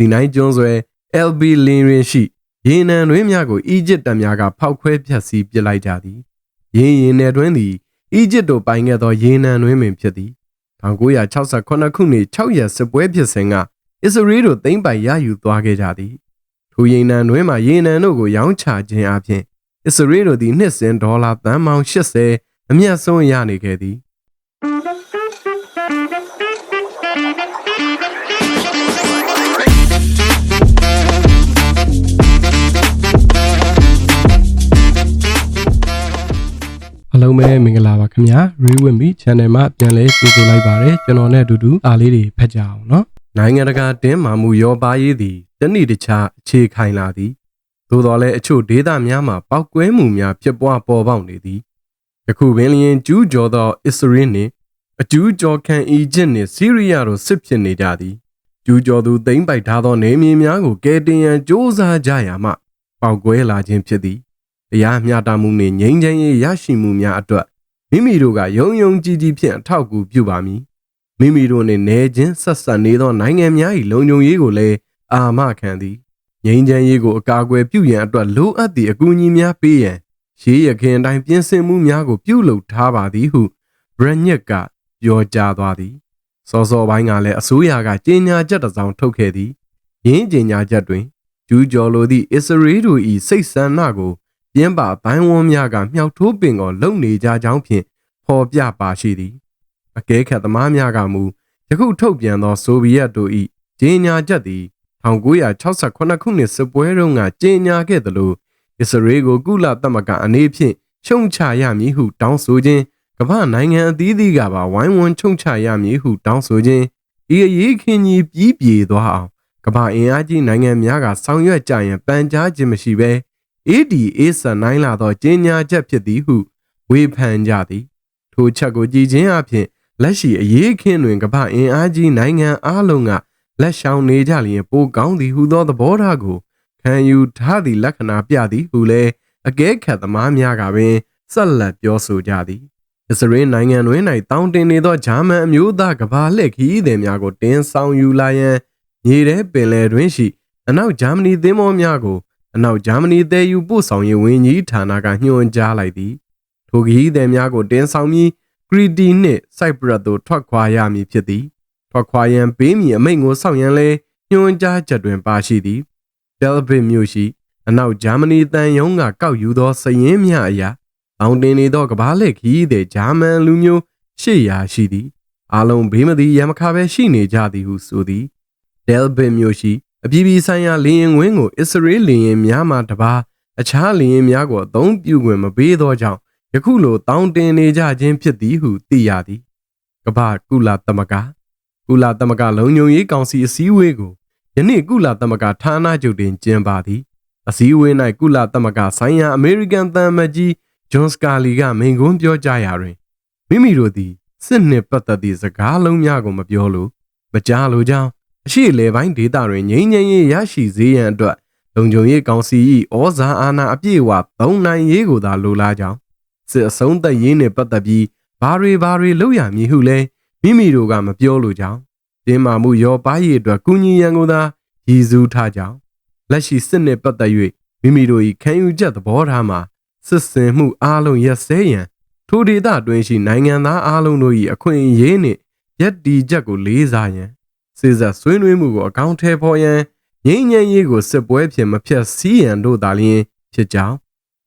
စီနိုင်းကျွန်းဆွဲ LB လင်းရင်ရှိရေနံတွင်းများကိုအီဂျစ်တပ်များကဖောက်ခွဲဖျက်ဆီးပစ်လိုက်ကြသည်ရင်းရင်နယ်တွင်းသည်အီဂျစ်တို့ပိုင်ခဲ့သောရေနံတွင်းပင်ဖြစ်သည်1968ခုနှစ်6ရက်စစ်ပွဲဖြစ်စဉ်ကအစ္စရေးတို့သိမ်းပိုင်ရယူသွားခဲ့ကြသည်ထိုရေနံတွင်းမှာရေနံတို့ကိုရောင်းချခြင်းအပြင်အစ္စရေးတို့သည်နှစ်စဉ်ဒေါ်လာသန်းပေါင်း80အမြတ်ဆုံးရနေခဲ့သည် အားလုံးပဲမင်္ဂလာပါခင်ဗျာ Rewinby Channel မှာပြန်လည်ကြိုဆိုလိုက်ပါရစေကျွန်တော်နဲ့အတူတူအားလေးတွေဖတ်ကြအောင်နော်နိုင်ငံတကာတင်းမာမှုရောပါရေးသည်တနေ့တခြားအခြေခိုင်လာသည်သို့တော်လည်းအချို့ဒေသများမှာပောက်ကွဲမှုများဖြစ်ပွားပေါ်ပေါက်နေသည်ယခုပင်လျင်ကျူးကျော်သောအစ္စရေးနှင့်အကျူးကျော်ခံအီဂျစ်နှင့်ဆီးရီးယားတို့စစ်ဖြစ်နေကြသည်ကျူးကျော်သူသိမ့်ပိုက်ထားသောနေမြေများကိုကယ်တင်ရန်ကြိုးစားကြရမှပောက်ကွဲလာခြင်းဖြစ်သည် တရားမျှတမှုနှင့်ငြိမ်းချမ်းရေးရရှိမှုများအတွက်မိမိတို့ကယုံယုံကြည်ကြည်ဖြင့်အထောက်အကူပြုပါမည်မိမိတို့နှင့်နေချင်းဆက်ဆက်နေသောနိုင်ငံများ၏လုံခြုံရေးကိုလည်းအာမခံသည်ငြိမ်းချမ်းရေးကိုအကာအကွယ်ပြုရန်အတွက်လိုအပ်သည့်အကူအညီများပေးရန်ရေးရခင်အတိုင်းပြင်ဆင်မှုများကိုပြုလုပ်ထားပါသည်ဟုဘရညက်ကပြောကြားသွားသည်စောစောပိုင်းကလည်းအစိုးရကကြေညာချက်တစ်စောင်ထုတ်ခဲ့သည်ယင်းကြေညာချက်တွင်ကျူးကျော်လိုသည့်အစ္စရေးတို့၏စိတ်ဆန္ဒကို ပြင်းပါဘိုင်းဝန်းများကမြောက်ထိုးပင်ကိုလုံနေကြကြောင်းဖြင့်ဖော်ပြပါရှိသည်အကဲခတ်သမားများကမူယခုထုတ်ပြန်သောဆိုဗီယက်တို့၏ကြေညာချက်သည်1968ခုနှစ်စစ်ပွဲတုန်းကကြေညာခဲ့သလိုအစ္စရေးကိုကုလသမဂ္ဂအနေဖြင့်ရှုံချရမည်ဟုတောင်းဆိုခြင်းကမ္ဘာနိုင်ငံအသီးသီးကပါဝိုင်းဝန်းချုံချရမည်ဟုတောင်းဆိုခြင်းဤအရေးခင်ကြီးပြီးပြေသွားအောင်ကမ္ဘာအင်အားကြီးနိုင်ငံများကဆောင်ရွက်ကြရန်ပန်ကြားခြင်းမရှိဘဲ ADA ဆန်နိုင်လာသောကြေညာချက်ဖြစ်သည်ဟုဝေဖန်ကြသည်ထိုချက်ကိုကြည်ချင်းအဖြစ်လက်ရှိအရေးခင်းတွင်ကမ္ဘာအင်အားကြီးနိုင်ငံအလုံးကလက်ရှောင်နေကြလျင်ပိုကောင်းသည်ဟုသောသဘောထားကိုခံယူထားသည့်လက္ခဏာပြသည်ဟုလည်းအကဲခတ်သမားများကပင်ဆက်လက်ပြောဆိုကြသည်အစ္စရေးနိုင်ငံတွင်၌တောင်းတင်နေသောဂျာမန်အမျိုးသားကဘာလှည့်ခီးသည်များကိုတင်းဆောင်ယူလာရန်မြေထဲပင်လယ်တွင်ရှိအနောက်ဂျာမနီသင်္ဘောများကို အနောက်ဂျာမနီသယ်ယူပို့ဆောင်ရေးဝန်ကြီးဌာနကညွှန်ကြားလိုက်သည်ထိုခီးသည်များကိုတင်းဆောင်ပြီးကရီတီနှင့်စိုက်ပရက်သို့ထွက်ခွာရမည်ဖြစ်သည်ထွက်ခွာရန်ပေးမည်အမိန့်ကိုစောင့်ရန်လဲညွှန်ကြားချက်တွင်ပါရှိသည်ဘယ်လ်ဗစ်မြို့ရှိအနောက်ဂျာမနီတန်ယုံကကောက်ယူသောစည်ရင်းများအရာတောင်တင်နေသောကဘာလက်ခီးသည်ဂျာမန်လူမျိုး800ရှိသည်အလုံးဘေးမသည်ရမခါပဲရှိနေကြသည်ဟုဆိုသည်ဒဲလ်ဗစ်မြို့ရှိ အပြည်ပြည်ဆိုင်ရာလေယာဉ်ဝင်းကိုအစ္စရေးလေယာဉ်များမှတပါအခြားလေယာဉ်များကိုအသုံးပြုခွင့်မပေးသောကြောင့်ယခုလိုတောင်းတင်နေကြခြင်းဖြစ်သည်ဟုသိရသည်ကမ္ဘာကုလသမဂ္ဂကုလသမဂ္ဂလုံခြုံရေးကောင်စီအစည်းအဝေးကိုယနေ့ကုလသမဂ္ဂဌာနချုပ်တွင်ကျင်းပသည်အစည်းအဝေး၌ကုလသမဂ္ဂဆိုင်ရာအမေရိကန်သံအမတ်ကြီးဂျွန်စကာလီကမိန့်ခွန်းပြောကြားရာတွင်မိမိတို့သည်စစ်နှင့်ပတ်သက်သည့်စကားလုံးများကိုမပြောလိုမကြားလိုကြောင်း အရှိလေပိုင်းဒေသတွင်ငြိမ်းချမ်းရေးရရှိစေရန်အတွက်လုံခြုံရေးကောင်စီ၏ဩဇာအာဏာအပြည့်အဝသုံးနိုင်ရေးကိုသာလိုလားကြောင်းစစ်အဆုံးသက်ရေးနှင့်ပတ်သက်ပြီးဘာတွေဘာတွေလုပ်ရမည်ဟုလဲမိမိတို့ကမပြောလိုကြောင်းတင်းမာမှုရောပါးရည်အတွက်ကုညီရန်ကိုသာရည်စူးထားကြောင်းလက်ရှိစစ်နှင့်ပတ်သက်၍မိမိတို့၏ခံယူချက်သဘောထားမှာစစ်စင်မှုအားလုံးရက်စဲရန်ထိုဒေသတွင်ရှိနိုင်ငံသားအားလုံးတို့၏အခွင့်အရေးနှင့်ယက်တီချက်ကိုလေးစားရန် စေစပ်ဆွေးနွေးမှုကိုအကောင့်ထဲပေါ်ရန်ငြိမ်းချမ်းရေးကိုစစ်ပွဲဖြင့်မဖြတ်စည်းရန်တို့သာလျှင်ဖြစ်ကြောင်း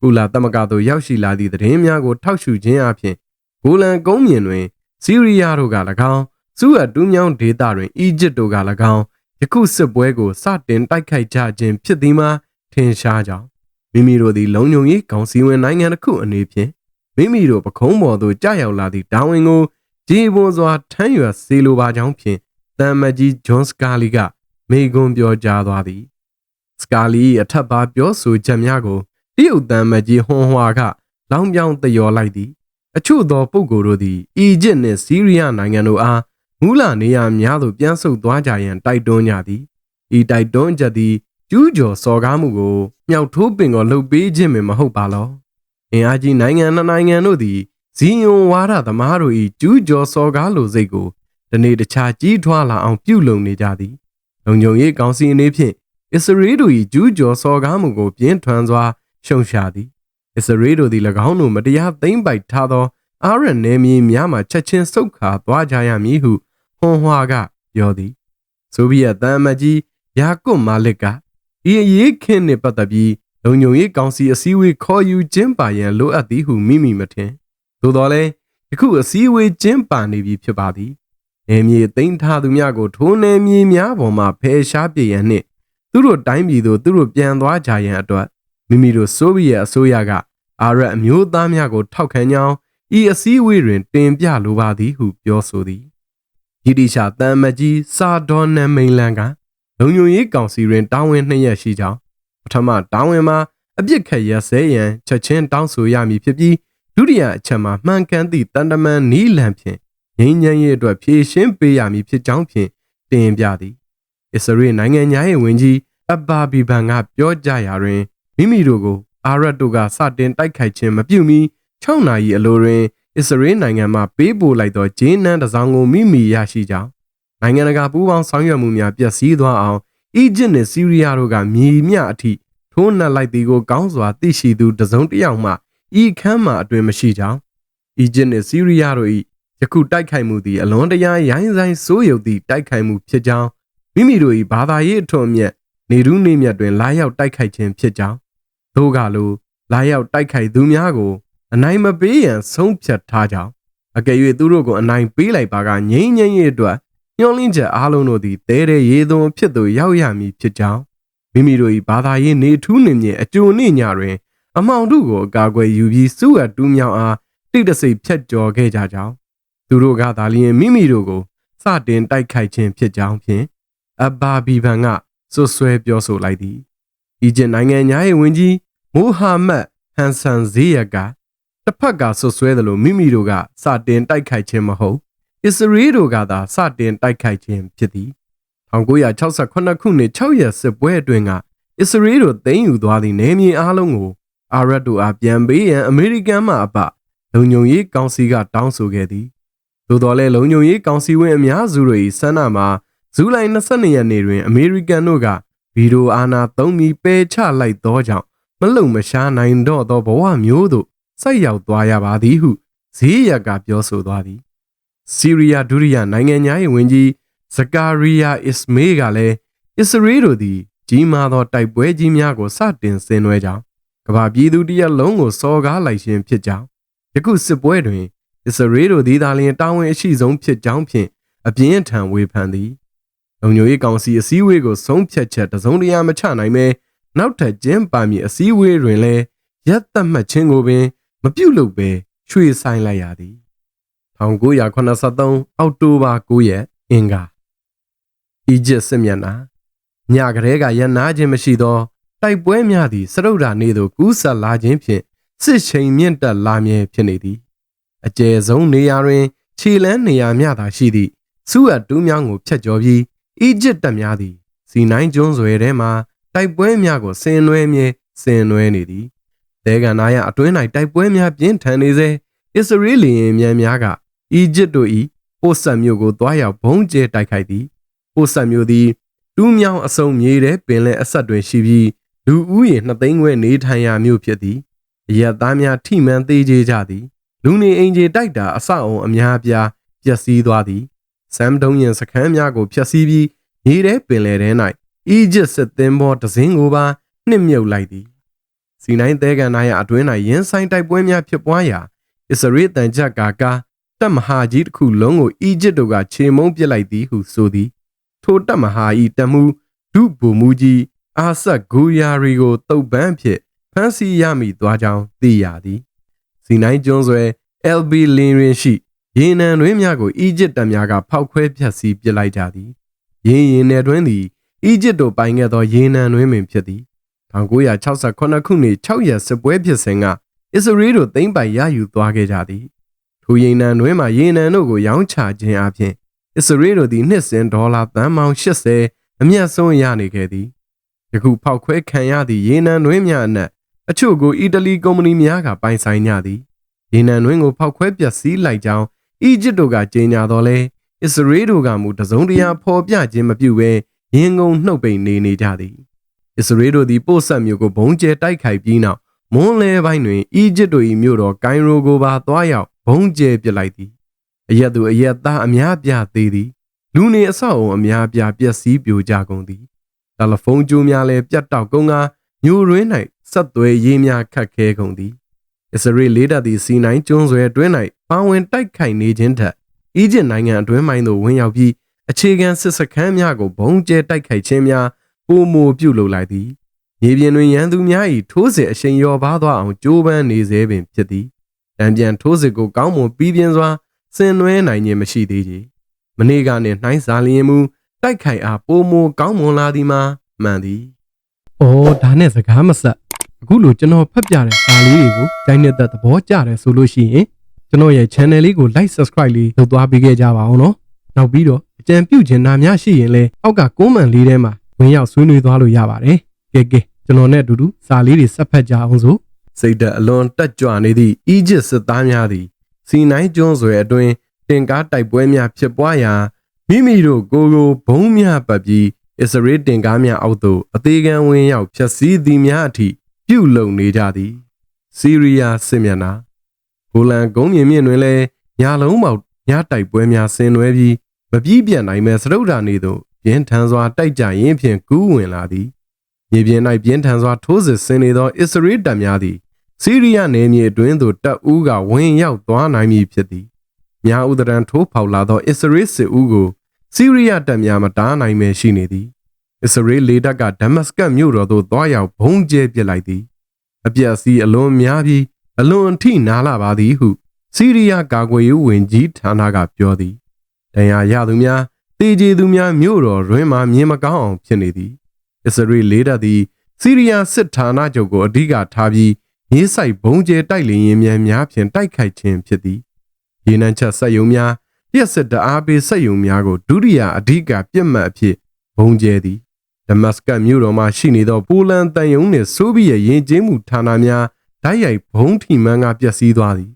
ကုလသမဂ္ဂသို့ရောက်ရှိလာသည့်သတင်းများကိုထောက်ရှုခြင်းအပြင်ဂိုလန်ကုန်းမြင်တွင်စီးရီးယားတို့က၎င်းစူးအတူးမြောင်းဒေသတွင်အီဂျစ်တို့က၎င်းယခုစစ်ပွဲကိုစတင်တိုက်ခိုက်ကြခြင်းဖြစ်သည်မှာထင်ရှားကြောင်းမိမိတို့သည်လုံခြုံရေးကောင်စီဝင်နိုင်ငံတစ်ခုအနေဖြင့်မိမိတို့ပခုံးပေါ်သို့ကြာရောက်လာသည့်တာဝန်ကိုကြည်ပွန်စွာထမ်းရွက်စေလိုပါကြောင်းဖြင့် တမ်မကြီးဂျွန်စကာလီကမိကွန်းပြောကြားသွားသည်စကာလီအထက်ပါပြောဆိုချက်များကိုတရုတ်တမ်မကြီးဟွန်ဟွာကလောင်းပြောင်းတယောလိုက်သည်အချို့သောပုဂ္ဂိုလ်တို့သည်အီဂျစ်နှင့်ဆီးရီးယားနိုင်ငံတို့အားမူလနေရာများသို့ပြန်ဆုတ်သွားကြရန်တိုက်တွန်းကြသည်ဤတိုက်တွန်းချက်သည်ကျူးကျော်စော်ကားမှုကိုမြောက်ထိုးပင်ကိုလှုပ်ပေးခြင်းမဟုတ်ပါလောအင်အားကြီးနိုင်ငံနှစ်နိုင်ငံတို့သည်ဇီယွန်ဝါဒသမားတို့၏ကျူးကျော်စော်ကားလိုစိတ်ကို ဒီနေ့တခြားကြီးထွားလာအောင်ပြုလုပ်နေကြသည်လုံခြုံရေးကောင်စီအနေဖြင့်အစ္စရေးတို့၏ကျူးကျော်စော်ကားမှုကိုပြင်းထန်စွာရှုံရှာသည်အစ္စရေးတို့သည်၎င်းတို့မတရားသိမ်းပိုက်ထားသောအာရန်နယ်မြေများမှချက်ချင်းဆုတ်ခါသွားကြရမည်ဟုဟွန်ဟွာကပြောသည်ဆိုဗီယက်တန်အမတ်ကြီးယာကွတ်မာလစ်ကဤအရေးခင်းနှင့်ပတ်သက်ပြီးလုံခြုံရေးကောင်စီအစည်းအဝေးခေါ်ယူခြင်းပါရန်လိုအပ်သည်ဟုမိမိမထင်သို့တော်လည်းယခုအစည်းအဝေးကျင်းပနေပြီဖြစ်ပါသည် နယ်မြေသိမ်းထားသူများကိုထိုးနယ်မြေများပေါ်မှဖယ်ရှားပြရန်နှင့်သူတို့တိုင်းပြည်သို့သူတို့ပြန်သွားကြရန်အတွက်မိမိတို့ဆိုဗီယက်အစိုးရကအာရပ်အမျိုးသားများကိုထောက်ခံကြောင်းဤအစည်းအဝေးတွင် တင်ပြလိုပါသည်ဟုပြောဆိုသည်ဂီတိရှာတန်မကြီးစာဒေါ်နန်မိန်လန်ကလုံညုံရေးကောင်စီတွင်တာဝန်နှစ်ရက်ရှိကြောင်းပထမတာဝန်မှာအပြစ်ခတ်ရစဲရန်ချက်ချင်းတောင်းဆိုရမည်ဖြစ်ပြီးဒုတိယအချက်မှာမှန်ကန်သည့်တန်တမန်နီးလံဖြင့် ငြိမ်းချမ်းရေးအတွက်ဖြည့်ရှင်းပေးရမည်ဖြစ်ကြောင်းဖြင့်တင်ပြသည်အစ္စရေးနိုင်ငံသားရဲ့ဝန်ကြီးအဘ္ဘာဘီဘန်ကပြောကြားရာတွင်မိမိတို့ကိုအာရတ်တို့ကစတင်တိုက်ခိုက်ခြင်းမပြုမီ6နာရီအလိုတွင်အစ္စရေးနိုင်ငံမှပေးပို့လိုက်သောဂျင်းနန်းတစ်စောင်ကိုမိမိရရှိကြောင်းနိုင်ငံတကာပူးပေါင်းဆောင်ရွက်မှုများပျက်စီးသွားအောင်အီဂျစ်နှင့်ဆီးရီးယားတို့ကမြေမြအထိထိုးနှက်လိုက်သည်ကိုကောင်းစွာသိရှိသူတစုံတစ်ယောက်မှဤခမ်းမှာအတွင်မရှိကြောင်းအီဂျစ်နှင့်ဆီးရီးယားတို့၏ ယခုတိုက်ခိုက်မှုသည်အလွန်တရာရိုင်းဆိုင်ဆိုးရုပ်သည့်တိုက်ခိုက်မှုဖြစ်ကြောင်းမိမိတို့၏ဘာသာရေးအထွတ်အမြတ်နေရူးနေမြတ်တွင်လာရောက်တိုက်ခိုက်ခြင်းဖြစ်ကြောင်းသို့ကလိုလာရောက်တိုက်ခိုက်သူများကိုအနိုင်မပေးရန်ဆုံးဖြတ်ထားကြောင်းအကယ်၍သူတို့ကိုအနိုင်ပေးလိုက်ပါကငြိမ်းချမ်းရေးအတွက်ညှော်လင့်ချက်အားလုံးတို့သည်တဲတဲ့ရေသွန်းဖြစ်သို့ရောက်ရမည်ဖြစ်ကြောင်းမိမိတို့၏ဘာသာရေးနေထူးနေမြင့်အကျိုးနှင့်ညတွင် အမောင်တို့ကိုအကာအကွယ်ယူပြီးစုအပ်တူးမြောင်အားတိတ်တဆိတ်ဖြတ်ကျော်ခဲ့ကြကြောင်း သူတို့ကသာလျှင်မိမိတို့ကိုစတင်တိုက်ခိုက်ခြင်းဖြစ်ကြောင်းဖြင့်အဘာဘီဘန်ကဆွဆွဲပြောဆိုလိုက်သည်အီဂျစ်နိုင်ငံသား၏ဝန်ကြီးမိုဟာမက်ဟန်ဆန်ဇီယကတစ်ဖက်ကဆွဆွဲတယ်လို့မိမိတို့ကစတင်တိုက်ခိုက်ခြင်းမဟုတ်အစ္စရေးတို့ကသာစတင်တိုက်ခိုက်ခြင်းဖြစ်သည်1968ခုနှစ်6ရက်စစ်ပွဲအတွင်းကအစ္စရေးတို့သိမ်းယူသွားသည့်နယ်မြေအလုံးကိုအာရတ်တို့အားပြန်ပေးရန်အမေရိကန်မှအပလုံခြုံရေးကောင်စီကတောင်းဆိုခဲ့သည် သို့တော်လည်းလုံခြုံရေးကောင်စီဝင်အများစုတို့၏ဆန္ဒမှာဇူလိုင်22ရက်နေ့တွင်အမေရိကန်တို့ကဗီဒိုအာနာသုံးပြီးပယ်ချလိုက်သောကြောင့်မလုံမရှားနိုင်တော့သောဘဝမျိုးသို့ဆိုက်ရောက်သွားရပါသည်ဟုဈေးရကပြောဆိုသွားသည်ဆီးရီးယားဒုတိယနိုင်ငံသား၏ဝန်ကြီးဇကာရီယာအစ္စမေးကလည်းအစ္စရေးတို့သည်ကြီးမားသောတိုက်ပွဲကြီးများကိုစတင်ဆင်နွှဲကြောင်းကမ္ဘာပြည်သူတရက်လုံးကိုစော်ကားလိုက်ခြင်းဖြစ်ကြောင်းယခုစစ်ပွဲတွင် အစ္စရေးတို့သည်သာလျှင်တာဝန်အရှိဆုံးဖြစ်ကြောင်းဖြင့်အပြင်းထန်ဝေဖန်သည်လုံခြုံရေးကောင်စီအစည်းအဝေးကိုဆုံးဖြတ်ချက်တစုံတရာမချနိုင်ပဲနောက်ထပ်ကျင်းပမည်အစည်းအဝေးတွင်လည်းရက်သက်မှတ်ခြင်းကိုပင် မပြုတ်လို့ပဲရွှေ့ဆိုင်လိုက်ရသည်1983အောက်တိုဘာ9ရက်အင်္ဂါအီဂျစ်စစ်မျက်နှာညကလေးကရန်နာခြင်းမရှိသောတိုက်ပွဲများသည့်စရုဒ္ဓနေသို့ကူးဆက်လာခြင်းဖြင့်စစ်ချိန်မြင့်တက်လာမည်ဖြစ်နေသည် အကျယ်ဆုံးနေရာတွင် ခြေလန်းနေရာများသာရှိသည့်စူးအပ်တူးမြောင်းကိုဖျက်ကျော်ပြီးအီဂျစ်တပ်များသည်စီနိုင်းကျွန်းဆွယ်ထဲမှတိုက်ပွဲများကိုဆင်နွှဲမြဲဆင်နွှဲနေသည်တဲကန်နာရအတွင်း၌တိုက်ပွဲများပြင်းထန်နေစေအစ္စရေးလီရင်မြန်များကအီဂျစ်တို့၏ပိုဆတ်မြို့ကိုတွားရောက်ဘုံကျဲတိုက်ခိုက်သည်ပိုဆတ်မြို့သည်တူးမြောင်းအစုံမြေတဲ့ပင်လယ်အဆက်တွင်ရှိပြီးလူဦးရေနှစ်သိန်းခွဲနေထိုင်ရာမြို့ဖြစ်သည်အရက်သားများထိမှန်သေးကြကြသည် လူနေအိမ်ကြီးတိုက်တာအဆောက်အုံအများအပြားပျက်စီးသွားသည်ဆမ်ဒုံရင်စခန်းများကိုဖျက်ဆီးပြီးမြေထဲပင်လယ်ထဲ၌အီဂျစ်စစ်သင်္ဘောတစင်းကိုပါနှစ်မြုပ်လိုက်သည်စီနိုင်းသဲကန်နာရအတွင်း၌ရင်းဆိုင်တိုက်ပွဲများဖြစ်ပွားရာအစ္စရေးတန်ကြပ်ကာကာတပ်မဟာကြီးတစ်ခုလုံးကိုအီဂျစ်တို့ကခြေမုံပစ်လိုက်သည်ဟုဆိုသည် ထိုတပ်မဟာ၏တမှုဒုဗိုလ်မှူးကြီးအာဆက်ဂူယာရီကိုတုတ်ပန်းဖြစ်ဖမ်းဆီးရမိသွားကြောင်းသိရသည် စီနိုင်းကျွန်းဆွဲ LB လင်းရင်ရှိရေနံတွင်းများကိုအီဂျစ်တပ်များကဖောက်ခွဲဖျက်ဆီးပစ်လိုက်ကြသည်ရင်းရင်နယ်တွင်းသည်အီဂျစ်တို့ပိုင်ခဲ့သောရေနံတွင်းပင်ဖြစ်သည်1968ခုနှစ်6ရက်စစ်ပွဲဖြစ်စဉ်ကအစ္စရေးတို့သိမ်းပိုင်ရယူသွားခဲ့ကြသည်ထိုရေနံတွင်းမှာရေနံတို့ကိုရောင်းချခြင်းအပြင်အစ္စရေးတို့သည်နှစ်စဉ်ဒေါ်လာသန်းပေါင်း80အမြတ်ဆုံးရနေခဲ့သည်ယခုဖောက်ခွဲခံရသည့်ရေနံတွင်းများအနက် အချို့ကိုအီတလီကုမ္ပဏီများကပိုင်ဆိုင်ကြသည်ရေနံတွင်းကိုဖောက်ခွဲပျက်စီးလိုက်ကြောင်းအီဂျစ်တို့ကကြေညာတော်လဲအစ္စရေးတို့ကမူတစုံတရာဖော်ပြခြင်းမပြုဘဲရင်ကုန်နှုတ်ပိန်နေနေကြသည်အစ္စရေးတို့သည်ပို့ဆက်မြို့ကိုဘုံကျဲတိုက်ခိုက်ပြီးနောက်မွန်းလဲပိုင်းတွင်အီဂျစ်တို့၏မြို့တော်ကိုင်ရိုကိုပါသွားရောက်ဘုံကျဲပစ်လိုက်သည်အရက်သူအရက်သားအများပြားသေးသည်လူနေအဆောက်အုံအများပြားပျက်စီးပြိုကျကုန်သည်တယ်လီဖုန်းကြိုးများလည်းပြတ်တောက်ကုန်ကာမြို့ရင်း၌ဆက်သွယ်ရေးများခတ်ခဲကုန်သည်အစ္စရေးလေးတပ်သည်စီနိုင်ကျွန်းဆွဲအတွင်း၌ပါဝင်တိုက်ခိုက်နေခြင်းထက်အီဂျစ်နိုင်ငံအတွင်းပိုင်းသို့ဝင်ရောက်ပြီးအခြေခံစစ်စခန်းများကိုဘုံကျဲတိုက်ခိုက်ခြင်းများပုံမူပြုလုပ်လိုက်သည်မြေပြင်တွင်ရန်သူများ၏ထိုးစစ်အရှိန်လျော်ပါသွားအောင်ကြိုးပမ်းနေစေပင်ဖြစ်သည်တံပြန်ထိုးစစ်ကိုကောင်းမွန်ပြီးပြင်းစွာဆင်နွှဲနိုင်ခြင်းမရှိသေးချေမနေ့ကနှင့်နှိုင်းစာလျင်မူတိုက်ခိုက်အားပုံမူကောင်းမွန်လာသည်မှာမှန်သည်။အော်ဒါနဲ့စကားမဆက်။ အခုလိုကျွန်တော်ဖတ်ပြတဲ့စာလေးတွေကိုကြိုင်းနေတဲ့သဘောကျတယ်ဆိုလို့ရှိရင်ကျွန်တော်ရဲ့ channel လေးကို like subscribe လေးလုပ်သွားပေးခဲ့ကြပါအောင်နော်။နောက်ပြီးတော့အကြံပြုချင်တာများရှိရင်လည်းအောက်က comment လေးထဲမှာဝင်ရောက်ဆွေးနွေးသွားလို့ရပါတယ်။ကဲကဲကျွန်တော်နဲ့အတူတူစာလေးတွေဆက်ဖတ်ကြအောင်စို့စိတ်ဓာတ်အလွန်တက်ကြွနေသည့်အီဂျစ်စစ်သားများသည်စီနိုင်းကျွန်းဆွယ်အတွင်းတင်ကားတိုက်ပွဲများဖြစ်ပွားရာမိမိတို့ကိုယ်ကိုဘုံများပတ်ပြီးအစ္စရေးတင်ကားများအောက်သို့အသေးခံဝင်ရောက်ဖျက်ဆီးသည်များအထိ ပြုလုပ်နေကြသည်စီးရီးယားစစ်မျက်နှာဂိုလန်ကုန်းမြင့်မြင့်တွင်လည်းညာလုံးပေါက်ညတိုက်ပွဲများဆင်နွှဲပြီးမပြည့်ပြတ်နိုင်မဲ့စရုပ်ဓာနေသို့ပြင်းထန်စွာတိုက်ကြရင်းဖြင့်ကူးဝင်လာသည်မြေပြင်၌ပြင်းထန်စွာထိုးစစ်ဆင်နေသောအစ္စရေးတပ်များသည်စီးရီးယားနယ်မြေအတွင်းသို့တပ်ဦးကဝင်ရောက်သွားနိုင်မည်ဖြစ်သည်။များဥဒရန်ထိုးဖောက်လာသောအစ္စရေးစစ်ဦးကိုစီးရီးယားတပ်များမတားနိုင်မဲ့ရှိနေသည်။ အစ္စရေးလေတပ်ကဒမတ်စကတ်မြို့တော်သို့သွားရောက်ဘုံကျဲပစ်လိုက်သည်။အပြက်စီးအလွန်များပြီးအလွန်အထိနာလာပါသည်ဟုစီးရီးယားကာကွယ်ရေးဝန်ကြီးဌာနကပြောသည်။တရားရသူများတေကျေသူများမြို့တော်တွင်မှမြင်မကောင်းအောင်ဖြစ်နေသည်။အစ္စရေးလေတပ်သည်စီးရီးယားစစ်ဌာနချုပ်ကိုအဓိကထားပြီးရေးဆိုင်ဘုံကျဲတိုက်လျင်ရင်များများဖြင့်တိုက်ခိုက်ခြင်းဖြစ်သည်ရေနံချက်ဆက်ယုံများပြက်စစ်တအားပေးဆက်ယုံများကိုဒုတိယအဓိကပြစ်မှတ်အဖြစ်ဘုံကျဲသည် ဒမတ်စကတ်မြို့တော်မှာရှိနေသောပိုလန်တန်ယုံနှင့်ဆိုဗီယက်ယဉ်ကျေးမှုဌာနများဓာတ်ရိုက်ဘုံထီမှန်းကပျက်စီးသွားသည်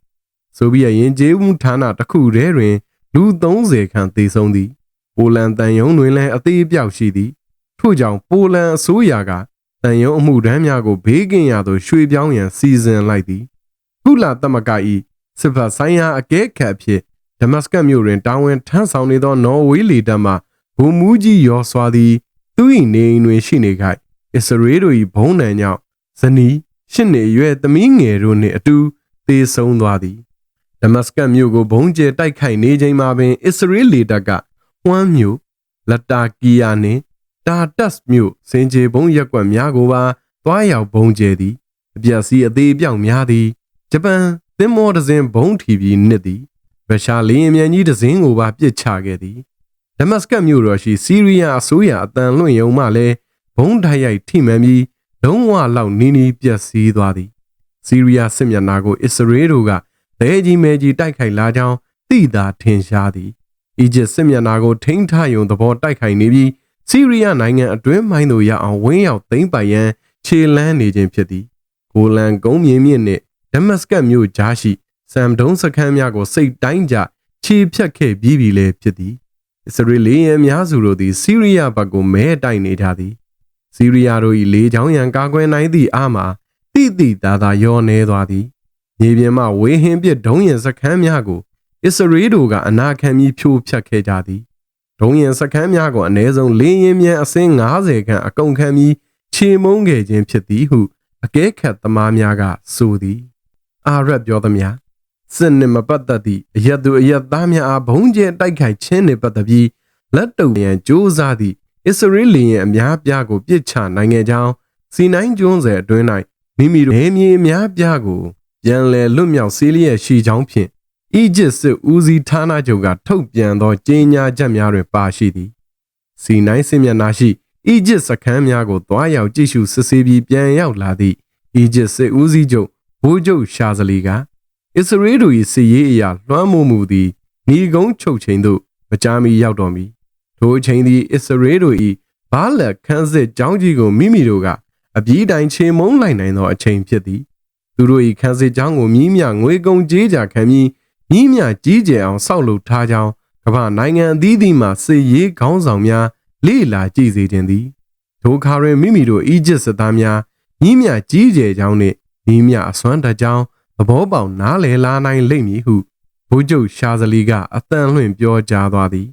ဆိုဗီယက်ယဉ်ကျေးမှုဌာနတစ်ခုတည်းတွင် လူ30ခန့်သေဆုံးသည်ပိုလန်တန်ယုံတွင်လည်းအသေးအပြောက်ရှိသည်ထို့ကြောင့်ပိုလန်အစိုးရကတန်ယုံအမှုတန်းများကိုဘေးကင်းရာသို့ရွှေ့ပြောင်းရန်စီစဉ်လိုက်သည်ကုလသမဂ္ဂ၏စစ်ဘတ်ဆိုင်ရာအကဲခတ်အဖြစ်ဒမတ်စကတ်မြို့တွင်တာဝန်ထမ်းဆောင်နေသောနော်ဝေးလေတပ်မှဘုံမူကြီးရောစွာသည် သူ၏နေအိမ်တွင်ရှိနေခိုက်အစ္စရေးတို့၏ဘုံနံကြောင့်ဇနီးရှစ်နှစ်အရွယ်သမီးငယ်တို့နှင့်အတူသေဆုံးသွားသည်ဒမတ်စကတ်မြို့ကိုဘုံကျဲတိုက်ခိုက်နေချိန်မှာပင်အစ္စရေးလေတပ်ကဝမ်းမြို့လက်တာကီယာနှင့်တာတက်စ်မြို့စင်ကြေဘုံရက်ကွက်များကိုပါတွားရောက်ဘုံကျဲသည်အပြက်စီးအသေးအပြောက်များသည်ဂျပန်သင်္ဘောတစ်စင်းဘုံထီပြီးနစ်သည်ရုရှားလေယာဉ်မြန်ကြီးတစ်စင်းကိုပါပစ်ချခဲ့သည် ဒမတ်စကတ်မြို့တော်ရှိစီးရီးယားအစိုးရအတန်လွင့်ယုံမှလည်းဘုံတိုက်ရိုက်ထိမှန်ပြီးလုံးဝလောက်နီးနီးပျက်စီးသွားသည်စီးရီးယားစစ်မျက်နှာကိုအစ္စရေးတို့ကဒဲကြီးမဲကြီးတိုက်ခိုက်လာကြောင်းသိသာထင်ရှားသည်အီဂျစ်စစ်မျက်နှာကိုထိန်းထားယုံသဘောတိုက်ခိုက်နေပြီးစီးရီးယားနိုင်ငံအတွင်းမိုင်းသို့ရအောင်ဝင်းရောက်သိမ်းပိုင်ရန်ခြေလန်းနေခြင်းဖြစ်သည်ဂိုလန်ကုန်းမြင့်မြင့်နှင့်ဒမတ်စကတ်မြို့ကြားရှိစမ်ဒုံစခန်းများကိုစိတ်တိုင်းကြခြေဖြတ်ခဲ့ပြီးပြီလည်းဖြစ်သည် အစ္စရေးလေယာဉ်များစုတို့သည်စီးရီးယားဘက်ကိုမဲတိုက်နေကြသည်စီးရီးယားတို့၏လေကြောင်းရန်ကာကွယ်နိုင်သည့်အားမှာတိတိသာသာရောနေသွားသည်မြေပြင်မှဝေဟင်ပစ်ဒုံးရင်စခန်းများကိုအစ္စရေးတို့ကအနာခံပြီးဖြိုဖျက်ခဲ့ကြသည်ဒုံးရင်စခန်းများကိုအ ਨੇ ဆုံးလေရင်မြန်အစင်း90ခန့်အကုန်ခံပြီးခြေမုံခဲ့ခြင်းဖြစ်သည်ဟုအကဲခတ်သမားများကဆိုသည်အာရက်ပြောသည်များ စစ်နှင့်မပတ်သက်သည့်အရက်သူအရက်သားများအားဘုံကျဲတိုက်ခိုက်ခြင်းနှင့်ပတ်သက်ပြီးလက်တုံရန်စ조사သည့်အစ္စရေးလေယာဉ်အများပြားကိုပစ်ချနိုင်ခဲ့ကြောင်းစီနိုင်ကျွန်းဆယ်အတွင်း၌မိမိတို့နေမြေအများပြားကိုပြန်လည်လွတ်မြောက်စေလျက်ရှိကြောင်းဖြင့်အီဂျစ်စစ်ဦးစီးဌာနချုပ်ကထုတ်ပြန်သောကြေညာချက်များတွင်ပါရှိသည်စီနိုင်စစ်မျက်နှာရှိအီဂျစ်စခန်းများကိုတွားရောက်ကြည့်ရှုစစ်ဆေးပြီးပြန်ရောက်လာသည့်အီဂျစ်စစ်ဦးစီးချုပ်ဘိုးချုပ်ရှာဇလီက အစ္စရေးတို့၏စစ်ရေးအရာလွှမ်းမိုးမှုသည်ညီကုန်းချုပ်ချိန်သို့မကြာမီရောက်တော်မူထိုအချိန်သည်အစ္စရေးတို့၏ဘားလက်ခန်းစစ်ကြောင်းကြီးကိုမိမိတို့ကအပြေးတိုင်ချေမုန်းလိုက်နိုင်သောအချိန်ဖြစ်သည်သူတို့၏ခန်းစစ်ကြောင်းကိုမြင်းမြငွေကုန်ကြေးကြခံပြီးမြင်းမြကြီးကျယ်အောင်ဆောက်လုပ်ထားကြောင်းကမ္ဘာနိုင်ငံအသီးသီးမှစစ်ရေးခေါင်းဆောင်များလေ့လာကြည့်စေခြင်းသည်ထိုခါတွင်မိမိတို့အီဂျစ်စစ်သားများညီးမြကြီးကျယ်ကြောင်းနှင့်ညီးမြအစွမ်းတကြောင်း သဘောပေါက်နားလည်လာနိုင်လိမ့်မည်ဟုဘိုးချုပ်ရှာဇလီကအတန်လွင့်ပြောကြားသွားသည်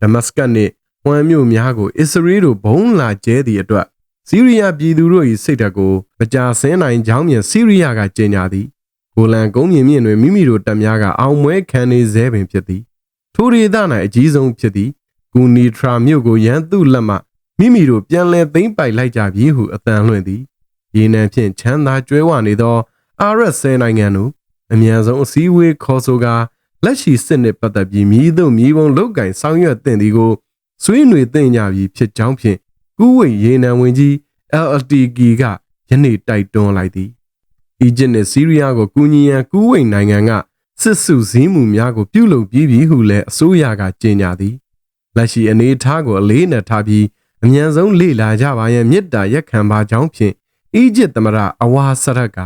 ဒမတ်စကတ်နှင့်ဝမ်မြို့များကိုအစ္စရေးတို့ဘုံလာကျဲသည့်အတွက်စီးရီးယားပြည်သူတို့၏စိတ်ဓာတ်ကိုမကြာဆင်းနိုင်ကြောင်းမြင်စီးရီးယားကကြေညာသည်ကိုလန်ကုန်းမြင့်မြင့်တွင်မိမိတို့တပ်များကအောင်မွဲခံနေဆဲပင်ဖြစ်သည်ထိုဒေသ၌အကြီးဆုံးဖြစ်သည်ကူနီထရာမြို့ကိုရန်သူလက်မှမိမိတို့ပြန်လည်သိမ်းပိုက်လိုက်ကြပြီဟုအတန်လွှင့်သည်ရေနံဖြင့်ချမ်းသာကျွဲဝနေသော အာရက်ဆဲနိုင်ငံတို့အမြန်ဆုံးအစည်းအဝေးခေါ်ဆိုကာလက်ရှိစစ်နှင့်ပတ်သက်ပြီးမြည်သို့မြည်ပုံလုတ်ကင်ဆောင်ရွက်တင်သည်ကိုဆွေးနွေတင်ကြပြီဖြစ်ကြောင်းဖြင့်ကူးဝိတ်ရေနံဝင်ကြီး LLTG ကယနေ့တိုက်တွန်းလိုက်သည်အီဂျစ်နှင့်ဆီးရီးယားကိုကူညီရန်ကူးဝိတ်နိုင်ငံကစစ်စုစည်းမှုများကိုပြုလုပ်ပြီးပြီဟုလည်းအစိုးရကကြေညာသည်လက်ရှိအနေအထားကိုအလေးနက်ထားပြီးအမြန်ဆုံးလေ့လာကြပါရန်မြစ်တာရက်ခံပါကြောင်းဖြင့်အီဂျစ်သမ္မတအဝါဆရတ်က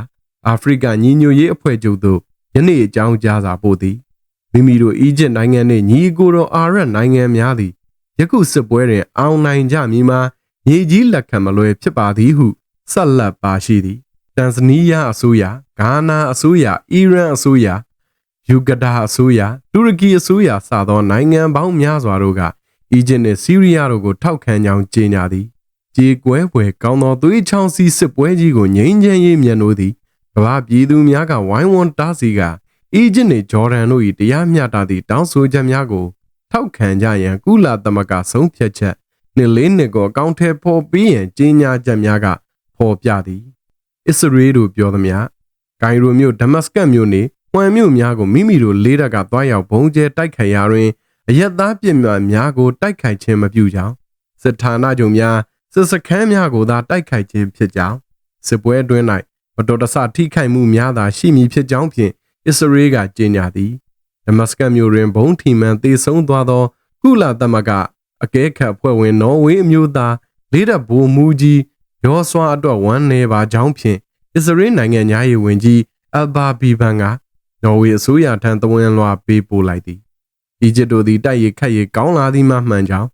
အာဖရိကညီညွတ်ရေးအဖွဲ့ချုပ်သို့ယနေ့အကြောင်းကြားစာပို့သည်မိမိတို့အီဂျစ်နိုင်ငံနှင့်ညီကိုတော်အာရပ်နိုင်ငံများသည်ယခုစစ်ပွဲတွင် အောင်နိုင်ကြမည်မှာညီကြီးလက်ခံမလွယ်ဖြစ်ပါသည်ဟုဆက်လက်ပါရှိသည်တန်ဇနီးယားအစိုးရဂါနာအစိုးရအီရန်အစိုးရယူဂဒါအစိုးရတူရကီအစိုးရစသောနိုင်ငံပေါင်းများစွာတို့ကအီဂျစ်နှင့်ဆီးရီးယားတို့ကိုထောက်ခံကြောင်းကြေညာသည်ကြေကွဲပွဲကောင်းသောသွေးချောင်းစီစစ်ပွဲကြီးကိုငြိမ်းချမ်းရေးမြတ်နိုးသည် ကမ္ဘာပြည်သူများကဝိုင်းဝန်းတားဆီးကအီဂျစ်နှင့်ဂျော်ဒန်တို့၏တရားမျှတသည့်တောင်းဆိုချက်များကိုထောက်ခံကြရန်ကုလသမဂ္ဂဆုံးဖြတ်ချက်နှစ်လေးနှစ်ကိုအကောင့်ထဲပေါ်ပြီးရန်ကြေညာချက်များကဖော်ပြသည်အစ္စရေးတို့ပြောသည်များဂိုင်ရိုမြို့ဒမတ်စကတ်မြို့နေပွမ်မြို့များကိုမိမိတို့လေးရက်ကသွားရောက်ဘုံကျဲတိုက်ခိုက်ရာတွင်အယက်သားပြစ်မှတ်များကိုတိုက်ခိုက်ခြင်းမပြုကြောင်းစစ်ဌာနချုပ်များစစ်စခန်းများကိုသာတိုက်ခိုက်ခြင်းဖြစ်ကြောင်းစစ်ပွဲအတွင်း၌ မတော်တဆထိခိုက်မှုများသာရှိမည်ဖြစ်ကြောင်းဖြင့်အစ္စရေးကကြေညာသည်ဒမတ်စကတ်မြို့တွင်ဘုံထီမှန်သေဆုံးသွားသောကုလသမဂ္ဂအကဲခတ်အဖွဲ့ဝင်နော်ဝေးအမျိုးသားလေးတပ်ဗိုလ်မှူးကြီးရောစွာအတွက်ဝမ်းနေပါကြောင်းဖြင့်အစ္စရေးနိုင်ငံသားရေးဝန်ကြီးအလ်ဘာဘီဘန်ကနော်ဝေးအစိုးရထံတဝန်လွှာပေးပို့လိုက်သည်အီဂျစ်တို့သည်တိုက်ရိုက်ခတ်ရိုက်ကောင်းလာသည်မှမှန်ကြောင်း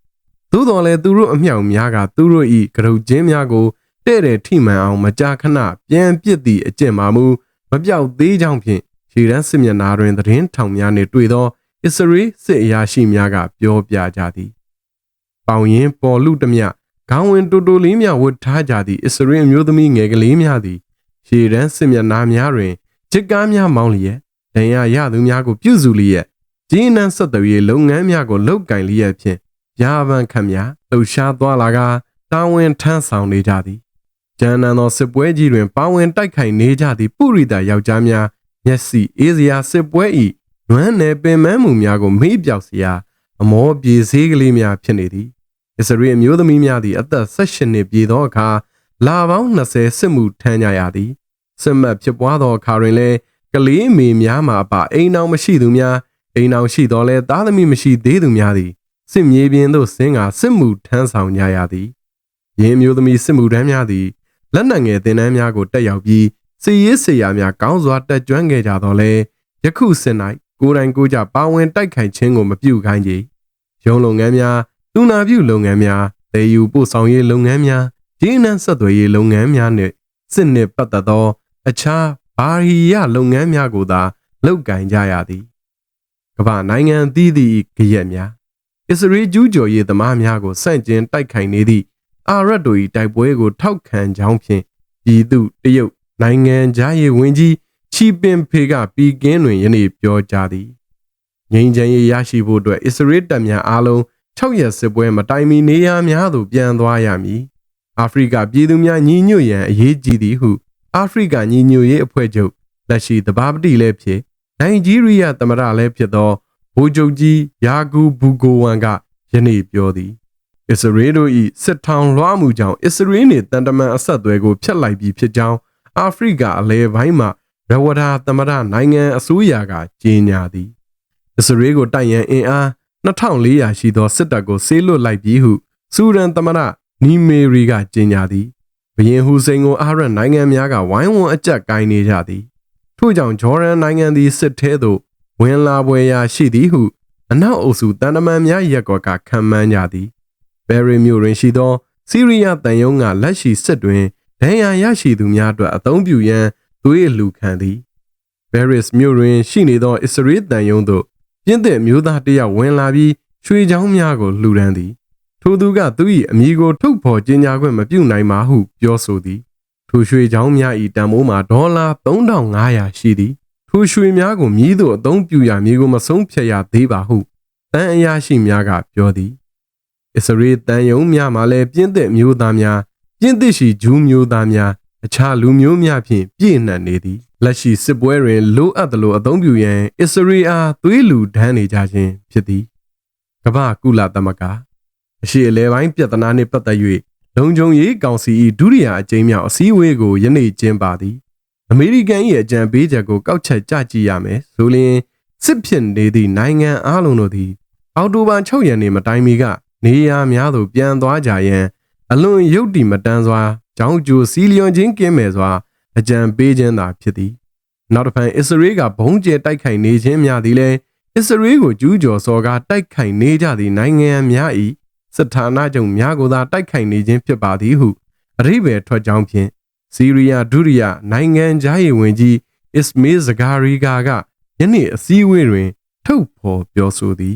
သို့တော်လည်းသူတို့အမြောက်များကသူတို့၏ကရုချင်းများကို တဲ့တဲ့ထိမှန်အောင်မကြာခဏပြန်ပစ်သည့်အကျင့်မှမူမပြောက်သေးကြောင်းဖြင့်ရှီရန်စစ်မျက်နှာတွင်သတင်းထောင်များနှင့်တွေ့သောအစ္စရေးစစ်အရာရှိများကပြောပြကြသည်။ပေါင်ရင်ပေါ်လူတမျှခေါင်းဝင်တူတူလေးများဝတ်ထားကြသည့်အစ္စရေးအမျိုးသမီးငယ်ကလေးများသည်ရှီရန်စစ်မျက်နှာများတွင်ချစ်ကားများမောင်းလျက်ဒဏ်ရာရသူများကိုပြုစုလျက်ဂျင်းနန်းဆက်သွယ်ရေးလုပ်ငန်းများကိုလုပ်ကင်လျက်ဖြင့်ဗျာပန်ခတ်များလှူရှားသွားလာကတာဝန်ထမ်းဆောင်နေကြသည် ဂျန်နန်သောစစ်ပွဲကြီးတွင်ပါဝင်တိုက်ခိုက်နေကြသည့်ပုရိသယောက်ျားများမျက်စိအေးစရာစစ်ပွဲဤနွမ်းနယ်ပင်မမှုများကိုမေ့ပြောက်စရာအမောပြေစေးကလေးများဖြစ်နေသည်အစ္စရေးအမျိုးသမီးများသည်အသက်18နှစ်ပြည့်သောအခါလာပေါင်း20စစ်မှုထမ်းကြရသည်စစ်မှတ်ဖြစ်ပွားသောအခါတွင်လည်းကလေးမေများမှာပါအိမ်အောင်မရှိသူများအိမ်အောင်ရှိတော်လဲသားသမီးမရှိသေးသူများသည်စစ်မြေပြင်သို့ဆင်းကာစစ်မှုထမ်းဆောင်ကြရသည်ယင်းမျိုးသမီးစစ်မှုထမ်းများသည် လက်နက်ငယ်တင်တန်းများကိုတက်ရောက်ပြီးစီရေးစီယာများကောင်းစွာတက်ကြွခဲ့ကြတော့လဲယခုစစ်၌ကိုယ်တိုင်ကိုကြပါဝင်တိုက်ခိုက်ခြင်းကိုမပြုခိုင်းကြရုံလုပ်ငန်းများလူနာပြုလုပ်ငန်းများဒေယူပို့ဆောင်ရေးလုပ်ငန်းများရင်းနှံဆက်သွယ်ရေးလုပ်ငန်းများနှင့်စစ်နှင့်ပတ်သက်သော အခြားဘာရီယလုပ်ငန်းများကိုသာလုပ်ကင်ကြရသည်ကမ္ဘာနိုင်ငံသီးသည့်ကြရက်များအစ္စရေးကျူးကျော်ရေးသမားများကိုစန့်ကျင်တိုက်ခိုက်နေသည့် အာရတ်တို့၏တိုက်ပွဲကိုထောက်ခံကြောင်းဖြင့်ပြည်သူတရုတ်နိုင်ငံသားရေးဝန်ကြီးချီပင်ဖေကပီကင်းတွင်ယနေ့ပြောကြားသည်ငြိမ်းချမ်းရေးရရှိဖို့အတွက်အစ္စရေးတပ်များအားလုံး6ရက်စစ်ပွဲမတိုင်မီနေရာများသို့ပြန်သွားရမည်အာဖရိကပြည်သူများညီညွတ်ရန်အရေးကြီးသည်ဟုအာဖရိကညီညွတ်ရေးအဖွဲ့ချုပ်လက်ရှိသဘာပတိလည်းဖြစ်နိုင်ဂျီးရီးယားသမ္မတလည်းဖြစ်သောဗိုလ်ချုပ်ကြီးယာကူဘူဂိုဝမ်ကယနေ့ပြောသည် အစ္စရေးတို့၏စစ်ထောင်လွှားမှုကြောင့်အစ္စရေးနှင့်တန်တမန်အဆက်အသွယ်ကိုဖျက်လိုက်ပြီးဖြစ်ကြောင်းအာဖရိကအလဲပိုင်းမှရဝဒါသမရနိုင်ငံအစိုးရကကြေညာသည်အစ္စရေးကိုတိုက်ရန်အင်အား2400ရှိသောစစ်တပ်ကိုဆေးလွတ်လိုက်ပြီးဟုစူရန်သမရနီမေရီကကြေညာသည်ဘရင်ဟူစိန်ကိုအာရတ်နိုင်ငံများကဝိုင်းဝန်းအကြက်ကိုင်းနေကြသည်ထို့ကြောင့်ဂျော်ဒန်နိုင်ငံသည်စစ်ထဲသို့ဝင်လာပွဲရာရှိသည်ဟုအနောက်အုပ်စုတန်တမန်များရက်ကွက်ကခံမှန်းကြသည် ဘဘယ်ရီမြို့တွင်ရှိသောစီးရီးယားတန်ယုံကလက်ရှိစစ်တွင်ဒဏ်ရာရရှိသူများအတွက်အသုံးပြုရန်သွေးလှူခံသည်ဘယ်ရစ်မြို့တွင်ရှိနေသောအစ္စရေးတန်ယုံသို့ပြင်းတဲ့မျိုးသားတစ်ယောက်ဝင်လာပြီးရွှေချောင်းများကိုလှူဒန်းသည် ထိုသူကသူ၏အမည်ကိုထုတ်ဖော်ကြေညာခွင့်မပြုနိုင်ပါဟုပြောဆိုသည်ထိုရွှေချောင်းများ၏တန်ဖိုးမှာဒေါ်လာ3500ရှိသည်ထိုရွှေများကိုမြည်သို့အသုံးပြုရာမြေကိုမဆုံးဖြတ်ရသေးပါဟုတန်အရာရှိများကပြောသည် အစ္စရေးတန်ယုံများမှာလည်းပြင်းတဲ့မျိုးသားများပြင်းသစ်ရှိဂျူးမျိုးသားများအခြားလူမျိုးများဖြင့်ပြည့်နှံ့နေသည်လက်ရှိစစ်ပွဲတွင်လိုအပ်သလိုအသုံးပြုရန်အစ္စရေးအားသွေးလူဒန်းနေကြခြင်းဖြစ်သည်ကမ္ဘာကုလသမဂ္ဂအရှိအလဲပိုင်းပြဿနာနှင့်ပတ်သက်၍လုံခြုံရေးကောင်စီ၏ဒုတိယအကြိမ်မြောက်အစည်းအဝေးကိုယနေ့ကျင်းပသည်အမေရိကန်၏အကြံပေးချက်ကိုကောက်ချက်ကြကြည့်ရမယ်ဆိုလျှင်စစ်ဖြစ်နေသည့်နိုင်ငံအလုံးတို့သည်အောက်တိုဘာ6ရက်နေ့မတိုင်မီက နေရာများသို့ပြန်သွားကြရန်အလွန်ရုပ်တိမတန်းစွာကြောင်းကျိုစီလျွန်ချင်းကင်းမယ်စွာအကြံပေးခြင်းသာဖြစ်သည်နောက်တစ်ဖန်အစ္စရေးကဘုံကျဲတိုက်ခိုက်နေခြင်းများသည်လည်းအစ္စရေးကိုကျူးကျော်စော်ကားတိုက်ခိုက်နေကြသည့်နိုင်ငံများ၏စစ်ဌာနချုပ်များကိုသာတိုက်ခိုက်နေခြင်းဖြစ်ပါသည်ဟုအရိဘယ်ထွက်ကြောင်းဖြင့်စီးရီးယားဒုတိယနိုင်ငံသားရေးဝန်ကြီးအစ္စမေးဇဂါရီဂါကယနေ့အစည်းအဝေးတွင် ထုတ်ဖော်ပြောဆိုသည်